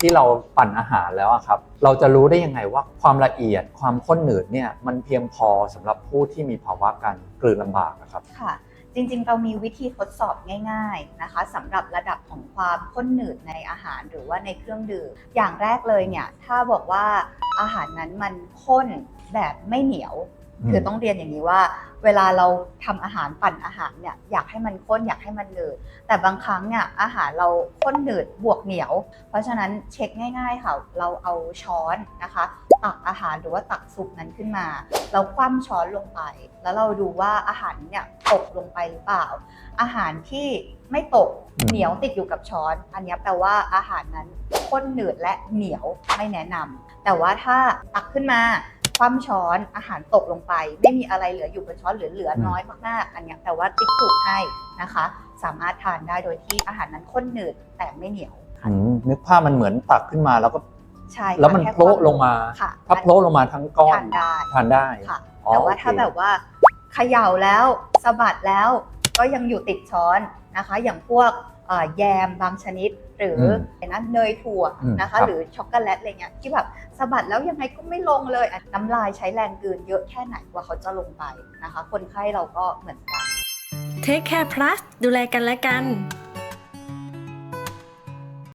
ที่เราปั่นอาหารแล้วครับ เราจะรู้ได้ยังไงว่าความละเอียดความข้นหนืดเนี่ยมันเพียงพอสำหรับผู้ที่มีภาวะการกลืนลำบากอะครับค่ะ จริงๆ เรามีวิธีทดสอบง่าย ๆนะคะสำหรับระดับของความข้นหนืดในอาหารหรือว่าในเครื่องดื่มอย่างแรกเลยเนี่ยถ้าบอกว่าอาหารนั้นมันข้นแบบไม่เหนียว คือต้องเรียนอย่างนี้ว่า เวลาเราทำอาหารปั่นอาหารเนี่ยอยากให้มันข้นอยากให้มันหนืด แต่บางครั้งเนี่ยอาหารเราข้นหนืดบวกเหนียว เพราะฉะนั้นเช็คง่าย ๆค่ะ เราเอาช้อนนะคะ ตักอาหารหรือว่าตักซุปนั้นขึ้นมา เราคว่ำช้อนลงไป แล้วเราดูว่าอาหารเนี่ยตกลงไปหรือเปล่า อาหารที่ไม่ตกเหนียวติดอยู่กับช้อน อันนี้แปลว่าอาหารนั้นข้นหนืดและเหนียวไม่แนะนำแต่ว่าถ้าตักขึ้นมา คว่ำช้อนอาหารตกลงไป ไม่มีอะไรเหลืออยู่บนช้อนเหลือเหลือน้อยมากๆ อันเนี้ยแปลว่าติ๊กถูกให้นะคะ สามารถทานได้โดยที่อาหารนั้นข้นหนืดแต่ไม่เหนียวค่ะอืมนึกภาพมันเหมือนตักขึ้นมาแล้วก็ใช่ค่ะแล้วมันค่โผล่ควลงมาค่ะถ้าโผล่ลงมาทั้งก้อนทานได้ทานได้ค่ะอ๋อแต่ว่าโอเคถ้าแบบว่าเขย่าแล้วสะบัดแล้ว ก็ยังอยู่ติดช้อนนะคะ อย่างพวกเอ่อแยมบางชนิด หรืออมไอ้นั้นเนยถั่วอืมนะคะครับหรือช็อกโกแลตอะไรเงี้ยที่แบบสะบัดแล้วยังไงก็ไม่ลงเลยอะน้ำลายใช้แรงเกินเยอะแค่ไหนกว่าเขาจะลงไปนะคะ คนไข้เราก็เหมือนกัน Take Care Plus ดูแลกันและกัน